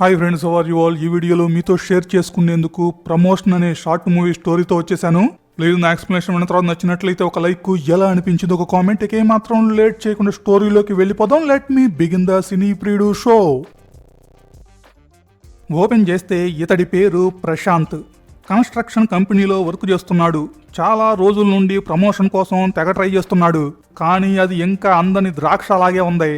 Hi friends are you all ఈ వీడియోలో మీతో షేర్ చేసుకునేందుకు ప్రమోషన్ అనే షార్ట్ మూవీ స్టోరీతో వచ్చేసాను. లేదు నా ఎక్స్ప్లెనేషన్ విన్న తర్వాత నచ్చినట్లయితే ఒక లైక్ ఎలా అనిపించింది ఒక కామెంట్ ఏ మాత్రం లేట్ చేయకుండా స్టోరీలోకి వెళ్ళిపోదాం. లెట్ మీ బిగిన్ ద సినీ ప్రియుడు షో ఓపెన్ చేస్తే ఇతడి పేరు ప్రశాంత్. కన్స్ట్రక్షన్ కంపెనీలో వర్క్ చేస్తున్నాడు. చాలా రోజుల నుండి ప్రమోషన్ కోసం తెగ ట్రై చేస్తున్నాడు. కానీ అది ఇంకా అందని ద్రాక్ష అలాగే ఉంది.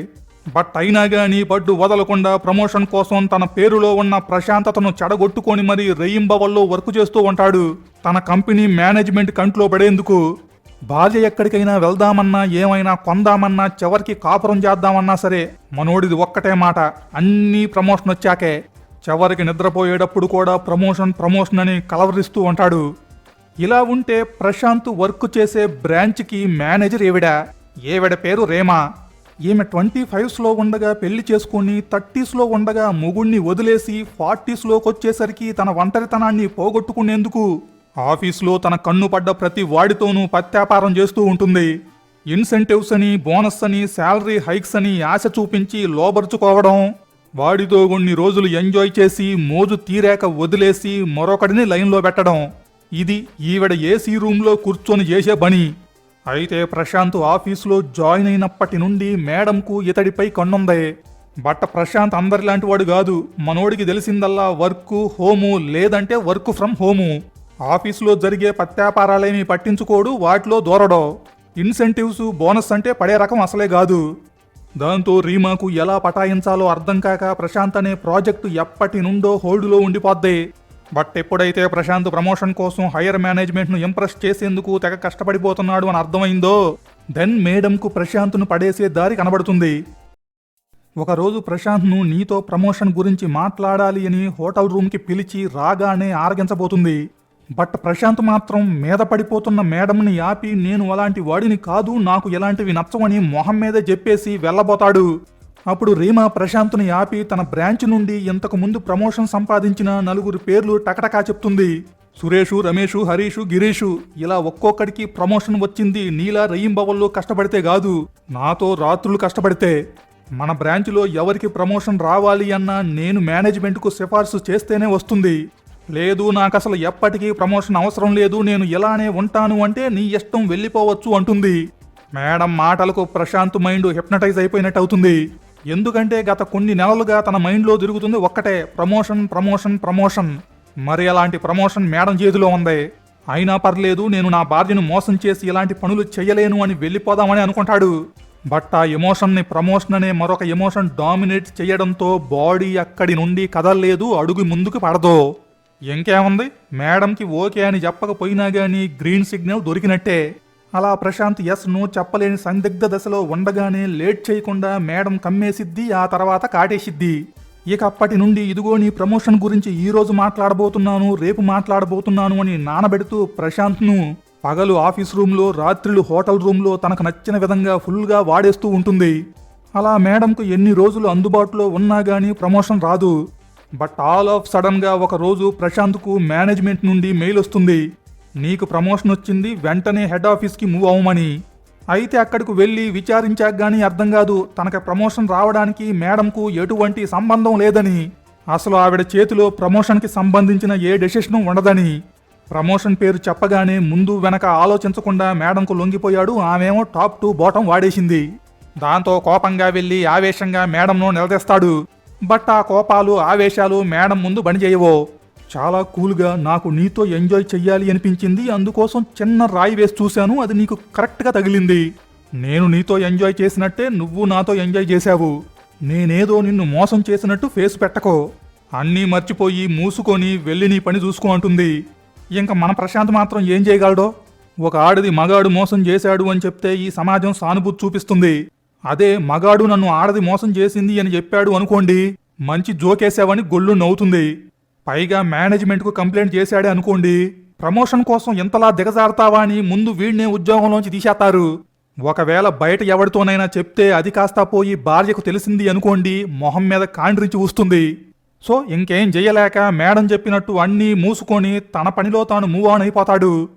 బట్ అయినా కానీ బడ్డు వదలకుండా ప్రమోషన్ కోసం తన పేరులో ఉన్న ప్రశాంతతను చెడగొట్టుకొని మరీ రెయింబవల్లో వర్క్ చేస్తూ ఉంటాడు. తన కంపెనీ మేనేజ్మెంట్ కంట్లో పడేందుకు భార్య ఎక్కడికైనా వెళ్దామన్నా ఏమైనా కొందామన్నా చివరికి కాపురం చేద్దామన్నా సరే మనోడిది ఒక్కటే మాట అన్నీ ప్రమోషన్ వచ్చాకే. చివరికి నిద్రపోయేటప్పుడు కూడా ప్రమోషన్ ప్రమోషన్ అని కలవరిస్తూ ఉంటాడు. ఇలా ఉంటే ప్రశాంత్ వర్క్ చేసే బ్రాంచ్కి మేనేజర్ ఏవిడ? ఏవిడ పేరు రేమా? ఈమె ట్వంటీ ఫైవ్స్లో ఉండగా పెళ్ళి చేసుకుని థర్టీస్లో ఉండగా మొగుణ్ణి వదిలేసి ఫార్టీస్లోకి వచ్చేసరికి తన ఒంటరితనాన్ని పోగొట్టుకునేందుకు ఆఫీస్లో తన కన్ను పడ్డ ప్రతి వాడితోనూ పత్యాపారం చేస్తూ ఉంటుంది. ఇన్సెంటివ్స్ అని బోనస్ అని శాలరీ హైక్స్ అని ఆశ చూపించి లోబరుచుకోవడం వాడితో కొన్ని రోజులు ఎంజాయ్ చేసి మోజు తీరాక వదిలేసి మరొకడిని లైన్లో పెట్టడం ఇది ఈవిడ ఏసీ రూమ్లో కూర్చొని చేసే పని. అయితే ప్రశాంత్ ఆఫీసులో జాయిన్ అయినప్పటి నుండి మేడంకు ఇతడిపై కన్నుందే. బట్ ప్రశాంత్ అందరిలాంటి వాడు కాదు. మనోడికి తెలిసిందల్లా వర్క్ హోము లేదంటే వర్క్ ఫ్రమ్ హోము. ఆఫీసులో జరిగే పత్యాపారాలేమీ పట్టించుకోడు వాటిలో దూరడో. ఇన్సెంటివ్స్ బోనస్ అంటే పడే రకం అసలే కాదు. దాంతో రీమాకు ఎలా పటాయించాలో అర్థం కాక ప్రశాంత్ అనే ప్రాజెక్టు ఎప్పటి నుండో హోల్డ్లో ఉండిపోద్ది. బట్ ఎప్పుడైతే ప్రశాంత్ ప్రమోషన్ కోసం హైయర్ మేనేజ్మెంట్ను ఇంప్రెస్ చేసేందుకు తెగ కష్టపడిపోతున్నాడు అని అర్థమైందో దెన్ మేడంకు ప్రశాంత్ను పడేసే దారి కనబడుతుంది. ఒకరోజు ప్రశాంత్ను నీతో ప్రమోషన్ గురించి మాట్లాడాలి అని హోటల్ రూమ్కి పిలిచి రాగానే ఆరగించబోతుంది. బట్ ప్రశాంత్ మాత్రం మీద పడిపోతున్న మేడంని ఆపి నేను అలాంటి వాడిని కాదు నాకు ఎలాంటివి నచ్చవని మొహం మీదే చెప్పేసి వెళ్ళబోతాడు. అప్పుడు రీమా ప్రశాంత్ని ఆపి తన బ్రాంచ్ నుండి ఇంతకు ముందు ప్రమోషన్ సంపాదించిన నలుగురు పేర్లు టకటకా చెప్తుంది. సురేషు రమేషు హరీషు గిరీషు. ఇలా ఒక్కొక్కడికి ప్రమోషన్ వచ్చింది నీలా రయ్యింబవల్లో కష్టపడితే కాదు. నాతో రాత్రులు కష్టపడితే. మన బ్రాంచ్లో ఎవరికి ప్రమోషన్ రావాలి అన్నా నేను మేనేజ్మెంట్కు సిఫార్సు చేస్తేనే వస్తుంది. లేదు నాకు అసలు ఎప్పటికీ ప్రమోషన్ అవసరం లేదు నేను ఇలానే ఉంటాను అంటే నీ ఇష్టం వెళ్ళిపోవచ్చు అంటుంది. మేడం మాటలకు ప్రశాంత్ మైండ్ హిప్నటైజ్ అయిపోయినట్టు అవుతుంది ఎందుకంటే గత కొన్ని నెలలుగా తన మైండ్లో తిరుగుతుంది ఒక్కటే ప్రమోషన్ ప్రమోషన్ ప్రమోషన్. మరి అలాంటి ప్రమోషన్ మేడం చేతిలో ఉంది. అయినా పర్లేదు నేను నా భార్యను మోసం చేసి ఇలాంటి పనులు చేయలేను అని వెళ్ళిపోదామని అనుకుంటాడు. బట్ ఆ ఎమోషన్ని ప్రమోషన్ అనే మరొక ఎమోషన్ డామినేట్ చేయడంతో బాడీ అక్కడి నుండి కదలలేదు అడుగు ముందుకు పడదు. ఇంకేముంది? మేడంకి ఓకే అని చెప్పకపోయినా గానీ గ్రీన్ సిగ్నల్ దొరికినట్టే. అలా ప్రశాంత్ ఎస్ను చెప్పలేని సందిగ్ధ దశలో ఉండగానే లేట్ చేయకుండా మేడం కమ్మేసిద్ది ఆ తర్వాత కాటేసిద్ది. ఇక అప్పటి నుండి ఇదిగో నీ ప్రమోషన్ గురించి ఈ రోజు మాట్లాడబోతున్నాను రేపు మాట్లాడబోతున్నాను అని నానబెడుతూ ప్రశాంత్ను పగలు ఆఫీస్ రూమ్లో రాత్రులు హోటల్ రూమ్లో తనకు నచ్చిన విధంగా ఫుల్గా వాడేస్తూ ఉంటుంది. అలా మేడంకు ఎన్ని రోజులు అందుబాటులో ఉన్నా గానీ ప్రమోషన్ రాదు. బట్ ఆల్ ఆఫ్ సడన్గా ఒకరోజు ఒక రోజు ప్రశాంత్కు మేనేజ్మెంట్ నుండి మెయిల్ వస్తుంది. నీకు ప్రమోషన్ వచ్చింది వెంటనే హెడ్ ఆఫీస్కి మూవ్ అవ్వమని. అయితే అక్కడికి వెళ్ళి విచారించాక గానీ అర్థం కాదు తనకి ప్రమోషన్ రావడానికి మేడంకు ఎటువంటి సంబంధం లేదని. అసలు ఆవిడ చేతిలో ప్రమోషన్కి సంబంధించిన ఏ డెసిషను ఉండదని. ప్రమోషన్ పేరు చెప్పగానే ముందు వెనక ఆలోచించకుండా మేడంకు లొంగిపోయాడు ఆమెమో టాప్ టు బాటం వాడేసింది. దాంతో కోపంగా వెళ్ళి ఆవేశంగా మేడంను నిలదీస్తాడు. బట్ ఆ కోపాలు ఆవేశాలు మేడం ముందు బండి చేయవో చాలా కూల్గా నాకు నీతో ఎంజాయ్ చెయ్యాలి అనిపించింది. అందుకోసం చిన్న రాయి వేసి చూశాను. అది నీకు కరెక్ట్గా తగిలింది. నేను నీతో ఎంజాయ్ చేసినట్టే నువ్వు నాతో ఎంజాయ్ చేశావు. నేనేదో నిన్ను మోసం చేసినట్టు ఫేస్ పెట్టకో. అన్నీ మర్చిపోయి మూసుకొని వెళ్ళి నీ పని చూసుకో అంటుంది. ఇంకా మన ప్రశాంత్ మాత్రం ఏం చేయగలడో? ఒక ఆడది మగాడు మోసం చేశాడు అని చెప్తే ఈ సమాజం సానుభూతి చూపిస్తుంది. అదే మగాడు నన్ను ఆడది మోసం చేసింది అని చెప్పాడు అనుకోండి. మంచి జోకేసావని గొల్లు నవ్వుతుంది. పైగా మేనేజ్మెంట్కు కంప్లైంట్ చేశాడే అనుకోండి. ప్రమోషన్ కోసం ఎంతలా దిగజారుతావా అని ముందు వీడినే ఉద్యోగంలోంచి తీసేస్తారు. ఒకవేళ బయట ఎవరితోనైనా చెప్తే అది కాస్తా పోయి భార్యకు తెలిసింది అనుకోండి మొహం మీద కాండ్రించి వస్తుంది సో ఇంకేం చేయలేక మేడం చెప్పినట్టు అన్నీ మూసుకొని తన పనిలో తాను మూవ్ ఆన్ అయిపోతాడు.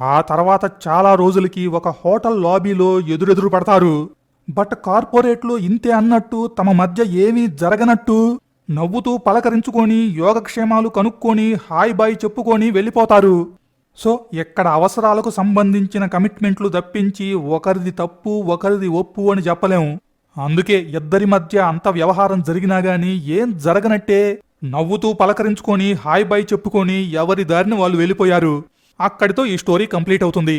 ఆ తర్వాత చాలా రోజులకి ఒక హోటల్ లాబీలో ఎదురెదురు పడతారు. బట్ కార్పొరేట్లు ఇంతే అన్నట్టు తమ మధ్య ఏమీ జరగనట్టు. నవ్వుతూ పలకరించుకొని యోగక్షేమాలు కనుక్కొని హాయ్ బాయ్ చెప్పుకొని వెళ్ళిపోతారు. సో ఎక్కడ అవసరాలకు సంబంధించిన కమిట్మెంట్లు తప్పించి ఒకరిది తప్పు ఒకరిది ఒప్పు అని చెప్పలేము అందుకే ఇద్దరి మధ్య అంత వ్యవహారం జరిగినా గానీ ఏం జరగనట్టే. నవ్వుతూ పలకరించుకొని హాయ్ బాయ్ చెప్పుకొని ఎవరి దారిని వాళ్ళు వెళ్ళిపోయారు. అక్కడితో ఈ స్టోరీ కంప్లీట్ అవుతుంది.